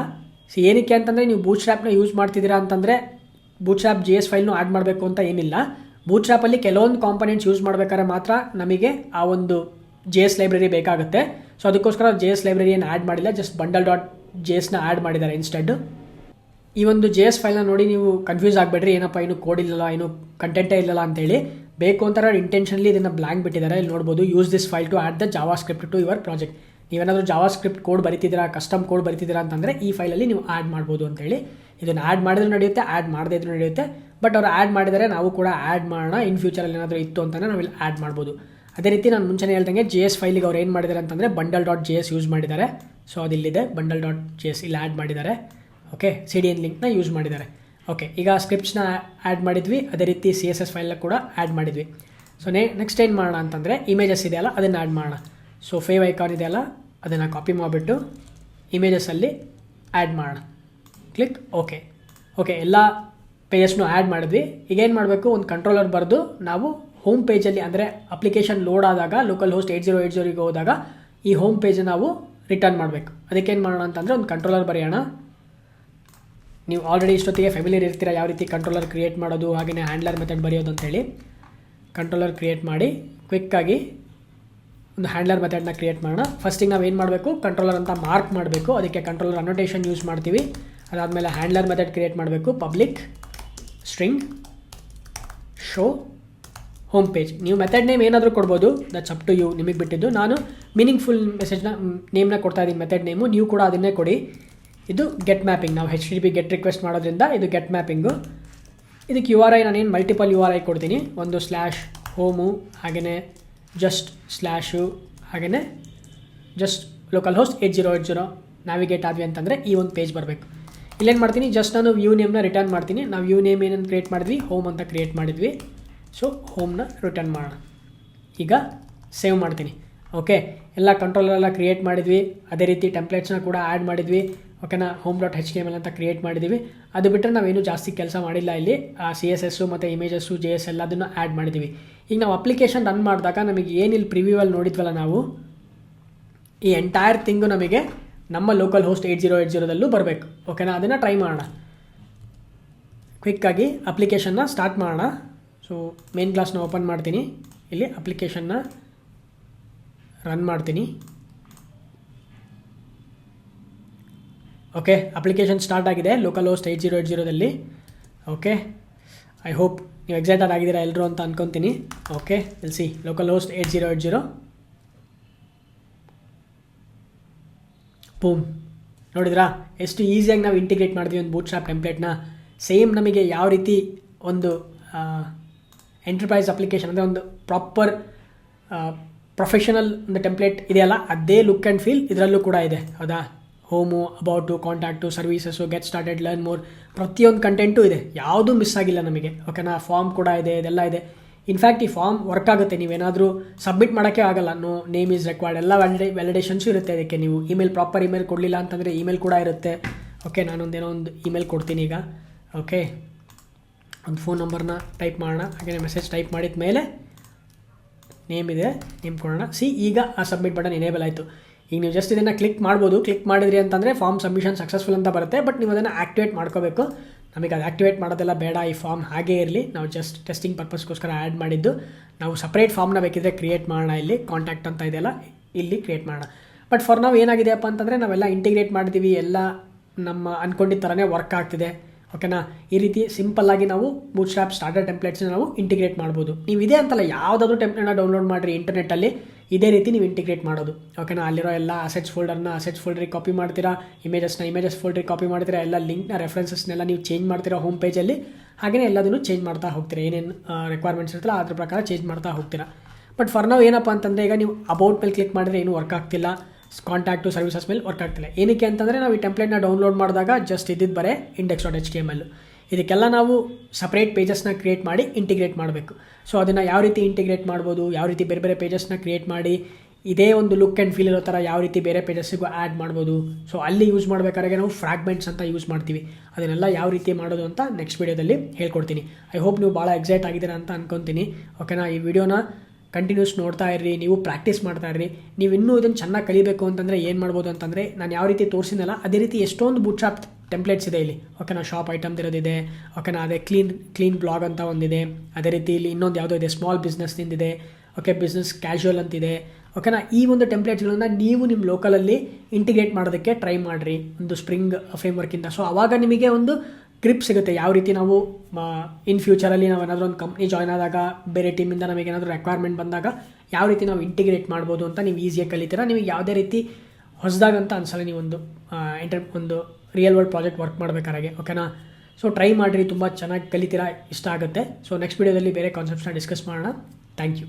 ಸೊ ಏನಕ್ಕೆ ಅಂತಂದರೆ ನೀವು ಬೂಟ್ ಸ್ಟ್ರಾಪ್ನ ಯೂಸ್ ಮಾಡ್ತಿದ್ದೀರಾ ಅಂತಂದರೆ ಬೂಟ್ ಸ್ಟ್ರಾಪ್ ಜಿ ಎಸ್ ಫೈಲ್ನು ಆ್ಯಡ್ ಮಾಡಬೇಕು ಅಂತ ಏನಿಲ್ಲ. ಬೂಟ್ ಸ್ಟ್ರಾಪಲ್ಲಿ ಕೆಲವೊಂದು ಕಾಂಪೊನೆಂಟ್ಸ್ ಯೂಸ್ ಮಾಡಬೇಕಾದ್ರೆ ಮಾತ್ರ ನಮಗೆ ಆ ಒಂದು ಜೆ ಎಸ್ ಲೈಬ್ರರಿ ಬೇಕಾಗುತ್ತೆ. ಸೊ ಅದಕ್ಕೋಸ್ಕರ ಜೆ ಎಸ್ ಲೈಬ್ರರಿಯನ್ನು ಆ್ಯಡ್ ಮಾಡಿಲ್ಲ. ಜಸ್ಟ್ ಬಂಡಲ್ ಡಾಟ್ ಜೆ ಎಸ್ನ ಆ್ಯಡ್ ಮಾಡಿದ್ದಾರೆ ಇನ್ಸ್ಟೆಡ್ ಈ ಒಂದು ಜೆ ಎಸ್ ಫೈಲ್ನ ನೋಡಿ ನೀವು ಕನ್ಫ್ಯೂಸ್ ಆಗಬೇಡ್ರಿ. ಏನಪ್ಪ ಏನು ಕೋಡ್ ಇಲ್ಲಲ್ಲ ಏನು ಕಂಟೆಂಟೇ ಇಲ್ಲಲ್ಲ ಅಂತೇಳಿ ಬೇಕು ಅಂತಾರೆ ಇಂಟೆನ್ಷನ್ಲಿ ಇದನ್ನು ಬ್ಲ್ಯಾಂಕ್ ಬಿಟ್ಟಿದ್ದಾರೆ. ಇಲ್ಲಿ ನೋಡ್ಬೋದು use this file to add the JavaScript to your project ನೀವೇನಾದರೂ ಜಾವಾ ಸ್ಕ್ರಿಪ್ಟ್ ಕೋಡ್ ಬರಿತಿದ್ದೀರಾ ಕಸ್ಟಮ್ ಕೋಡ್ ಬರಿತಿದ್ದೀರಾ ಅಂತಂದರೆ ಈ ಫೈಲಲ್ಲಿ ನೀವು ಆ್ಯಡ್ ಮಾಡ್ಬೋದು ಅಂತೇಳಿ. ಇದನ್ನು ಆ್ಯಡ್ ಮಾಡಿದ್ರೆ ನಡೆಯುತ್ತೆ ಆ್ಯಡ್ ಮಾಡದೇ ಇದ್ರೂ ನಡೆಯುತ್ತೆ. ಬಟ್ ಅವ್ರು ಆ್ಯಡ್ ಮಾಡಿದರೆ ನಾವು ಕೂಡ ಆ್ಯಡ್ ಮಾಡೋಣ ಇನ್ ಫ್ಯೂಚರಲ್ಲಿ ಏನಾದರೂ ಇತ್ತು ಅಂತಲೇ ನಾವು ಇಲ್ಲಿ ಆ್ಯಡ್ ಮಾಡ್ಬೋದು. ಅದೇ ರೀತಿ ನಾನು ಮುಂಚೆನೇ ಹೇಳ್ದಂಗೆ ಜಿ ಎಸ್ ಫೈಲಿಗೆ ಅವ್ರು ಏನು ಮಾಡಿದ್ದಾರೆ ಅಂತಂದರೆ bundle dot J S use ಮಾಡಿದ್ದಾರೆ. ಸೊ ಅದಿಲ್ಲಿದೆ ಬಂಡಲ್ ಡಾಟ್ ಜಿ ಎಸ್ ಇಲ್ಲಿ ಆ್ಯಡ್ ಮಾಡಿದ್ದಾರೆ. ಓಕೆ ಸಿ ಡಿ ಎನ್ ಲಿಂಕ್ನ ಯೂಸ್ ಮಾಡಿದ್ದಾರೆ. ಓಕೆ ಈಗ ಸ್ಕ್ರಿಪ್ಟ್ಸ್ನ ಆ್ಯಡ್ ಮಾಡಿದ್ವಿ, ಅದೇ ರೀತಿ ಸಿ ಎಸ್ ಎಸ್ ಫೈಲ್ನ ಕೂಡ ಆ್ಯಡ್ ಮಾಡಿದ್ವಿ. ಸೊ ನೆ ನೆಕ್ಸ್ಟ್ ಏನು ಮಾಡೋಣ ಅಂತಂದರೆ ಇಮೇಜಸ್ ಇದೆಯಲ್ಲ, ಅದನ್ನು ಆ್ಯಡ್ ಮಾಡೋಣ. ಸೊ ಫೇವ್ ಐಕಾನ್ ಇದೆಯಲ್ಲ ಅದನ್ನು ಕಾಪಿ ಮಾಡಿಬಿಟ್ಟು ಇಮೇಜಸಲ್ಲಿ ಆ್ಯಡ್ ಮಾಡೋಣ. ಕ್ಲಿಕ್ ಓಕೆ ಓಕೆ ಎಲ್ಲ ಪೇಜಸ್ನು ಆ್ಯಡ್ ಮಾಡಿದ್ವಿ. ಈಗ ಏನು ಮಾಡಬೇಕು? ಒಂದು ಕಂಟ್ರೋಲರ್ ಬರೆದು ನಾವು ಹೋಮ್ ಪೇಜಲ್ಲಿ ಅಂದರೆ ಅಪ್ಲಿಕೇಶನ್ ಲೋಡ್ ಆದಾಗ localhost eight zero eight ಜೀರೋಗೆ ಹೋದಾಗ ಈ ಹೋಮ್ ಪೇಜ್ ನಾವು ರಿಟರ್ನ್ ಮಾಡಬೇಕು. ಅದಕ್ಕೆ ಏನು ಮಾಡೋಣ ಅಂತಂದರೆ ಒಂದು ಕಂಟ್ರೋಲರ್ ಬರೆಯೋಣ. ನೀವು ಆಲ್ರೆಡಿ ಇಷ್ಟೊತ್ತಿಗೆ ಫೆಮಿಲಿಯರ್ ಇರ್ತೀರ ಯಾವ ರೀತಿ ಕಂಟ್ರೋಲರ್ ಕ್ರಿಯೇಟ್ ಮಾಡೋದು ಹಾಗೆಯೇ ಹ್ಯಾಂಡ್ಲರ್ ಮೆಥಡ್ ಬರೆಯೋದು ಅಂತೇಳಿ ಕಂಟ್ರೋಲರ್ ಕ್ರಿಯೇಟ್ ಮಾಡಿ ಕ್ವಿಕ್ಕಾಗಿ ಒಂದು ಹ್ಯಾಂಡ್ಲರ್ ಮೆಥಡ್ನ ಕ್ರಿಯೇಟ್ ಮಾಡೋಣ. ಫಸ್ಟಿಗೆ ನಾವು ಏನು ಮಾಡಬೇಕು? ಕಂಟ್ರೋಲರ್ ಅಂತ ಮಾರ್ಕ್ ಮಾಡಬೇಕು. ಅದಕ್ಕೆ ಕಂಟ್ರೋಲರ್ ಅನೋಟೇಷನ್ ಯೂಸ್ ಮಾಡ್ತೀವಿ. ಅದಾದಮೇಲೆ ಹ್ಯಾಂಡ್ಲರ್ ಮೆಥಡ್ ಕ್ರಿಯೇಟ್ ಮಾಡಬೇಕು. Public string show home page ನೀವು ಮೆಥಡ್ ನೇಮ್ ಏನಾದರೂ ಕೊಡ್ಬೋದು. ದಟ್ಸ್ ಅಪ್ ಟು ಯು ನಿಮಗೆ ಬಿಟ್ಟಿದ್ದು. ನಾನು ಮೀನಿಂಗ್ಫುಲ್ ಮೆಸೇಜ್ನ ನೇಮ್ನ ಕೊಡ್ತಾ ಇದ್ದೀನಿ ಮೆಥಡ್ ನೇಮು ನೀವು ಕೂಡ ಅದನ್ನೇ ಕೊಡಿ. ಇದು ಗೆಟ್ ಮ್ಯಾಪಿಂಗ್ ನಾವು H D B get request ಮಾಡೋದ್ರಿಂದ ಇದು ಗೆಟ್ ಮ್ಯಾಪಿಂಗು ಇದಕ್ಕೆ ಯು ಆರ್ ಐ ನಾನೇನು ಮಲ್ಟಿಪಲ್ ಯು ಆರ್ ಐ ಕೊಡ್ತೀನಿ. ಒಂದು ಸ್ಲ್ಯಾಶ್ ಹೋಮು ಹಾಗೆಯೇ ಜಸ್ಟ್ ಸ್ಲ್ಯಾಶು ಹಾಗೆಯೇ just localhost eight zero eight zero navigate ಆದ್ವಿ ಅಂತಂದರೆ ಈ ಒಂದು ಪೇಜ್ ಬರಬೇಕು. ಇಲ್ಲೇನು ಮಾಡ್ತೀನಿ? ಜಸ್ಟ್ ನಾನು ವ್ಯೂ ನೇಮ್ನ ರಿಟರ್ನ್ ಮಾಡ್ತೀನಿ. ನಾವು ವ್ಯೂ ನೇಮ್ ಏನನ್ನು ಕ್ರಿಯೇಟ್ ಮಾಡಿದ್ವಿ? ಹೋಮ್ ಅಂತ ಕ್ರಿಯೇಟ್ ಮಾಡಿದ್ವಿ. ಸೊ ಹೋಮ್ನ ರಿಟರ್ನ್ ಮಾಡೋಣ. ಈಗ ಸೇವ್ ಮಾಡ್ತೀನಿ. ಓಕೆ ಎಲ್ಲ ಕಂಟ್ರೋಲರ್ ಎಲ್ಲ ಕ್ರಿಯೇಟ್ ಮಾಡಿದ್ವಿ. ಅದೇ ರೀತಿ ಟೆಂಪ್ಲೇಟ್ಸ್ನ ಕೂಡ ಆ್ಯಡ್ ಮಾಡಿದ್ವಿ. ಓಕೆನಾ? Home dot H T M L ಅಂತ ಕ್ರಿಯೇಟ್ ಮಾಡಿದ್ದೀವಿ ಅದು ಬಿಟ್ಟರೆ ನಾವೇನು ಜಾಸ್ತಿ ಕೆಲಸ ಮಾಡಿಲ್ಲ ಇಲ್ಲಿ. ಸಿ ಎಸ್ ಎಸ್ಸು ಮತ್ತು ಇಮೇಜಸ್ಸು ಜೆ ಎಸ್ ಎಲ್ಲದನ್ನು ಆ್ಯಡ್ ಮಾಡಿದ್ದೀವಿ ಈಗ ನಾವು ಅಪ್ಲಿಕೇಶನ್ ರನ್ ಮಾಡಿದಾಗ ನಮಗೆ ಏನಿಲ್ಲಿ ಪ್ರಿವ್ಯೂವಲ್ಲಿ ನೋಡಿದ್ವಲ್ಲ ನಾವು, ಈ ಎಂಟೈರ್ ಥಿಂಗು ನಮಗೆ ನಮ್ಮ localhost eight zero eight ಜೀರೋದಲ್ಲೂ ಬರಬೇಕು. ಓಕೆನಾ? ಅದನ್ನು ಟ್ರೈ ಮಾಡೋಣ. ಕ್ವಿಕ್ಕಾಗಿ ಅಪ್ಲಿಕೇಶನ್ನ ಸ್ಟಾರ್ಟ್ ಮಾಡೋಣ. ಸೊ ಮೇನ್ ಕ್ಲಾಸ್ನ ಓಪನ್ ಮಾಡ್ತೀನಿ. ಇಲ್ಲಿ ಅಪ್ಲಿಕೇಶನ್ನ ರನ್ ಮಾಡ್ತೀನಿ. ಓಕೆ ಅಪ್ಲಿಕೇಶನ್ ಸ್ಟಾರ್ಟ್ ಆಗಿದೆ. Localhost eight zero eight ಜೀರೋದಲ್ಲಿ ಓಕೆ ಐ ಹೋಪ್ ನೀವು ಎಕ್ಸೈಟೆಡ್ ಆಗಿದ್ದೀರಾ ಎಲ್ಲರೂ ಅಂತ ಅನ್ಕೊತೀನಿ. Okay see localhost eight zero eight zero boom ನೋಡಿದ್ರಾ? ಎಷ್ಟು ಈಸಿಯಾಗಿ ನಾವು ಇಂಟಿಗ್ರೇಟ್ ಮಾಡಿದ್ವಿ ಒಂದು ಬೂಟ್ ಶಾಪ್ ಟೆಂಪ್ಲೇಟ್ನ ಸೇಮ್ ನಮಗೆ ಯಾವ ರೀತಿ ಒಂದು ಎಂಟರ್ಪ್ರೈಸ್ ಅಪ್ಲಿಕೇಶನ್ ಅಂದರೆ ಒಂದು ಪ್ರಾಪರ್ ಪ್ರೊಫೆಷನಲ್ ಒಂದು ಟೆಂಪ್ಲೇಟ್ ಇದೆಯಲ್ಲ, ಅದೇ ಲುಕ್ ಆ್ಯಂಡ್ ಫೀಲ್ ಇದರಲ್ಲೂ ಕೂಡ ಇದೆ. ಹೌದಾ? Home about contact services get started learn more ಪ್ರತಿಯೊಂದು ಕಂಟೆಂಟು ಇದೆ. ಯಾವುದೂ ಮಿಸ್ ಆಗಿಲ್ಲ ನಮಗೆ. ಓಕೆನಾ ಫಾರ್ಮ್ ಕೂಡ ಇದೆ, ಇದೆಲ್ಲ ಇದೆ. ಇನ್ಫ್ಯಾಕ್ಟ್ ಈ ಫಾರ್ಮ್ ವರ್ಕ್ ಆಗುತ್ತೆ. ನೀವೇನಾದರೂ ಸಬ್ಮಿಟ್ ಮಾಡೋಕ್ಕೆ ಆಗಲ್ಲ. ನೋ ನೇಮ್ ಈಸ್ ರೆಕ್ವೈರ್ಡ್ ಎಲ್ಲ ವ್ಯಾಲಿಡೇ ವ್ಯಾಲಿಡೇಷನ್ಸು ಇರುತ್ತೆ ಅದಕ್ಕೆ ನೀವು ಇಮೇಲ್ ಪ್ರಾಪರ್ ಇಮೇಲ್ ಕೊಡಲಿಲ್ಲ ಅಂತಂದರೆ ಇಮೇಲ್ ಕೂಡ ಇರುತ್ತೆ. ಓಕೆ ನಾನೊಂದೇನೋ ಒಂದು ಇಮೇಲ್ ಕೊಡ್ತೀನಿ ಈಗ. ಓಕೆ ಒಂದು ಫೋನ್ ನಂಬರ್ನ ಟೈಪ್ ಮಾಡೋಣ. ಹಾಗೆ ಮೆಸೇಜ್ ಟೈಪ್ ಮಾಡಿದ ಮೇಲೆ ನೇಮ್ ಇದೆ. ನೇಮ್ ಕೊಡೋಣ. ಸಿ ಈಗ ಆ ಸಬ್ಮಿಟ್ ಬಟನ್ ಎನೇಬಲ್ ಆಯಿತು. ಈಗ ನೀವು ಜಸ್ಟ್ ಇದನ್ನು ಕ್ಲಿಕ್ ಮಾಡ್ಬೋದು. ಕ್ಲಿಕ್ ಮಾಡಿದ್ರಿ ಅಂತಂದರೆ ಫಾರ್ಮ್ ಸಬ್ಮಿಷನ್ ಸಕ್ಸಸ್ಫುಲ್ ಅಂತ ಬರುತ್ತೆ. ಬಟ್ ನೀವು ಅದನ್ನು ಆ್ಯಕ್ಟಿವೇಟ್ ಮಾಡ್ಕೋಬೇಕು. ನಮಗೆ ಅದು ಆ್ಯಕ್ಟಿವೇಟ್ ಮಾಡೋದೆಲ್ಲ ಬೇಡ. ಈ ಫಾರ್ಮ್ ಹಾಗೇ ಇರಲಿ. ನಾವು ಜಸ್ಟ್ ಟೆಸ್ಟಿಂಗ್ ಪರ್ಪಸ್ಗೋಸ್ಕರ ಆ್ಯಡ್ ಮಾಡಿದ್ದು. ನಾವು ಸಪ್ರೇಟ್ ಫಾರ್ಮ್ನ ಬೇಕಿದ್ರೆ ಕ್ರಿಯೇಟ್ ಮಾಡೋಣ ಇಲ್ಲಿ. ಕಾಂಟ್ಯಾಕ್ಟ್ ಅಂತ ಇದೆಯಲ್ಲ, ಇಲ್ಲಿ ಕ್ರಿಯೇಟ್ ಮಾಡೋಣ. ಬಟ್ ಫಾರ್ ನಾವು ಏನಾಗಿದೆಯಪ್ಪ ಅಂತಂದರೆ ನಾವೆಲ್ಲ ಇಂಟಿಗ್ರೇಟ್ ಮಾಡ್ತೀವಿ ಎಲ್ಲ ನಮ್ಮ ಅಂದ್ಕೊಂಡಿದ್ದ ಥರನೇ ವರ್ಕ್ ಆಗ್ತಿದೆ. ಓಕೆನಾ ಈ ರೀತಿ ಸಿಂಪಲ್ಲಾಗಿ ನಾವು ಬೂಟ್ ಸ್ಟಾರ್ಟರ್ ಟೆಂಪ್ಲೇಟ್ಸ್ನ ನಾವು ಇಂಟಿಗ್ರೇಟ್ ಮಾಡ್ಬೋದು. ನೀವು ಇದೇ ಅಂತಲ್ಲ, ಯಾವುದಾದ್ರೂ ಟೆಂಪ್ಲೇಟ್ನ ಡೌನ್ಲೋಡ್ ಮಾಡಿರಿ ಇಂಟರ್ನೆಟ್ಟಲ್ಲಿ ಇದೇ ರೀತಿ ನೀವು ಇಂಟಿಗ್ರೇಟ್ ಮಾಡೋದು. ಓಕೆನಾ ಅಲ್ಲಿರೋ ಎಲ್ಲ ಅಸೆಟ್ಸ್ ಫೋಲ್ಡರ್ನ ಅಸೆಟ್ಸ್ ಫೋಲ್ಡ್ರಿಗೆ ಕಾಪಿ ಮಾಡ್ತೀರಾ? ಇಮೇಜಸ್ನ ಇಮೇಜಸ್ ಫೋಲ್ಡ್ರಿಗೆ ಕಾಪಿ ಮಾಡ್ತೀರಾ? ಎಲ್ಲ ಲಿಂಕ್ನ ರೆಫರೆನ್ಸಸ್ನೆಲ್ಲ ನೀವು ಚೇಂಜ್ ಮಾಡ್ತೀರಾ ಹೋಮ್ ಪೇಜಲ್ಲಿ ಹಾಗೆಯೇ ಎಲ್ಲದನ್ನು ಚೇಂಜ್ ಮಾಡ್ತಾ ಹೋಗ್ತೀರಾ. ಏನೇನು ರಿಕ್ವೈರ್ಮೆಂಟ್ಸ್ ಇರ್ತಲ್ಲ ಅದ್ರ ಪ್ರಕಾರ ಚೇಂಜ್ ಮಾಡ್ತಾ ಹೋಗ್ತೀರಾ. ಬಟ್ ಫಾರ್ ನಾವು ಏನಪ್ಪ ಅಂತಂದರೆ ಈಗ ನೀವು ಅಬೌಟ್ ಮೇಲೆ ಕ್ಲಿಕ್ ಮಾಡಿದ್ರೆ ಏನೂ ವರ್ಕ್ ಆಗ್ತಿಲ್ಲ. ಕಾಂಟ್ಯಾಕ್ಟು ಸರ್ವಿಸಸ್ ಮೇಲೆ ವರ್ಕ್ ಆಗ್ತಿಲ್ಲ. ಏನಕ್ಕೆ ಅಂತಂದರೆ ನಾವು ಈ ಟೆಂಪ್ಲೇಟ್ನ ಡೌನ್ಲೋಡ್ ಮಾಡಿದಾಗ ಜಸ್ಟ್ ಇದ್ದಿದ್ದು ಬರೇ index dot H T M L ಇದಕ್ಕೆಲ್ಲ ನಾವು ಸಪ್ರೇಟ್ ಪೇಜಸ್ನ ಕ್ರಿಯೇಟ್ ಮಾಡಿ ಇಂಟಿಗ್ರೇಟ್ ಮಾಡಬೇಕು. ಸೊ ಅದನ್ನು ಯಾವ ರೀತಿ ಇಂಟಿಗ್ರೇಟ್ ಮಾಡ್ಬೋದು, ಯಾವ ರೀತಿ ಬೇರೆ ಬೇರೆ ಪೇಜಸ್ನ ಕ್ರಿಯೇಟ್ ಮಾಡಿ, ಇದೇ ಒಂದು ಲುಕ್ ಆ್ಯಂಡ್ ಫೀಲ್ ಇರೋ ಥರ ಯಾವ ರೀತಿ ಬೇರೆ ಪೇಜಸ್ಸಿಗೂ ಆ್ಯಡ್ ಮಾಡ್ಬೋದು. ಸೊ ಅಲ್ಲಿ ಯೂಸ್ ಮಾಡಬೇಕಾದ್ರೆ ನಾವು ಫ್ರಾಗ್ಮೆಂಟ್ಸ್ ಅಂತ ಯೂಸ್ ಮಾಡ್ತೀವಿ. ಅದನ್ನೆಲ್ಲ ಯಾವ ರೀತಿ ಮಾಡೋದು ಅಂತ ನೆಕ್ಸ್ಟ್ ವೀಡಿಯೋದಲ್ಲಿ ಹೇಳ್ಕೊಡ್ತೀನಿ. ಐ ಹೋಪ್ ನೀವು ಭಾಳ ಎಕ್ಸೈಟ್ ಆಗಿದ್ದೀರಾ ಅಂತ ಅನ್ಕೊತೀನಿ. ಓಕೆನಾ ಈ ವಿಡಿಯೋನ ಕಂಟಿನ್ಯೂಸ್ ನೋಡ್ತಾ ಇರ್ರಿ, ನೀವು ಪ್ರಾಕ್ಟೀಸ್ ಮಾಡ್ತಾ ಇರ್ರಿ. ನೀವು ಇನ್ನೂ ಇದನ್ನು ಚೆನ್ನಾಗಿ ಕಲಿಬೇಕು ಅಂತಂದರೆ ಏನು ಮಾಡ್ಬೋದು ಅಂತಂದರೆ, ನಾನು ಯಾವ ರೀತಿ ತೋರಿಸಿನಲ್ಲ ಅದೇ ರೀತಿ ಎಷ್ಟೊಂದು ಬೂಟ್ ಶಾಪ್ ಟೆಂಪ್ಲೇಟ್ಸ್ ಇದೆ ಇಲ್ಲಿ. ಓಕೆನಾ ಶಾಪ್ ಐಟಮ್ದು ಇರೋದಿದೆ ಓಕೆನಾ ಅದೇ ಕ್ಲೀನ್ ಕ್ಲೀನ್ ಬ್ಲಾಗ್ ಅಂತ ಒಂದಿದೆ. ಅದೇ ರೀತಿ ಇಲ್ಲಿ ಇನ್ನೊಂದು ಯಾವುದೋ ಇದೆ ಸ್ಮಾಲ್ ಬಿಸ್ನೆಸ್ನಿಂದಿದೆ ಓಕೆ ಬಿಸ್ನೆಸ್ ಕ್ಯಾಶುವಲ್ ಅಂತಿದೆ. ಓಕೆನಾ ಈ ಒಂದು ಟೆಂಪ್ಲೇಟ್ಸ್ಗಳನ್ನ ನೀವು ನಿಮ್ಮ ಲೋಕಲಲ್ಲಿ ಇಂಟಿಗ್ರೇಟ್ ಮಾಡೋದಕ್ಕೆ ಟ್ರೈ ಮಾಡಿರಿ. ಒಂದು ಸ್ಪ್ರಿಂಗ್ ಫ್ರೇಮ್ವರ್ಕಿಂದ ಸೊ ಆವಾಗ ನಿಮಗೆ ಒಂದು ಗ್ರಿಪ್ ಸಿಗುತ್ತೆ. ಯಾವ ರೀತಿ ನಾವು ಇನ್ ಫ್ಯೂಚರಲ್ಲಿ ನಾವು ಏನಾದರೂ ಒಂದು ಕಂಪ್ನಿ ಜಾಯ್ನ್ ಆದಾಗ, ಬೇರೆ ಟೀಮಿಂದ ನಮಗೆ ಏನಾದರೂ ರೆಕ್ವೈರ್ಮೆಂಟ್ ಬಂದಾಗ ಯಾವ ರೀತಿ ನಾವು ಇಂಟಿಗ್ರೇಟ್ ಮಾಡ್ಬೋದು ಅಂತ ನೀವು ಈಸಿಯಾಗಿ ಕಲಿತೀರ. ನಿಮಗೆ ಯಾವುದೇ ರೀತಿ ಹೊಸದಾಗಂತ ಅನ್ಸಲ್ಲ ನೀವು ಒಂದು ಎಂಟರ್ ಒಂದು ರಿಯಲ್ ವರ್ಲ್ಡ್ ಪ್ರಾಜೆಕ್ಟ್ ವರ್ಕ್ ಮಾಡಬೇಕಾದ್ರೆ ಓಕೆನಾ ಸೊ ಟ್ರೈ ಮಾಡಿರಿ, ತುಂಬ ಚೆನ್ನಾಗಿ ಕಲಿತೀರಾ, ಇಷ್ಟ ಆಗುತ್ತೆ. ಸೊ ನೆಕ್ಸ್ಟ್ ವೀಡಿಯೋದಲ್ಲಿ ಬೇರೆ ಕಾನ್ಸೆಪ್ಟ್ಸ್ನ ಡಿಸ್ಕಸ್ ಮಾಡೋಣ. Thank you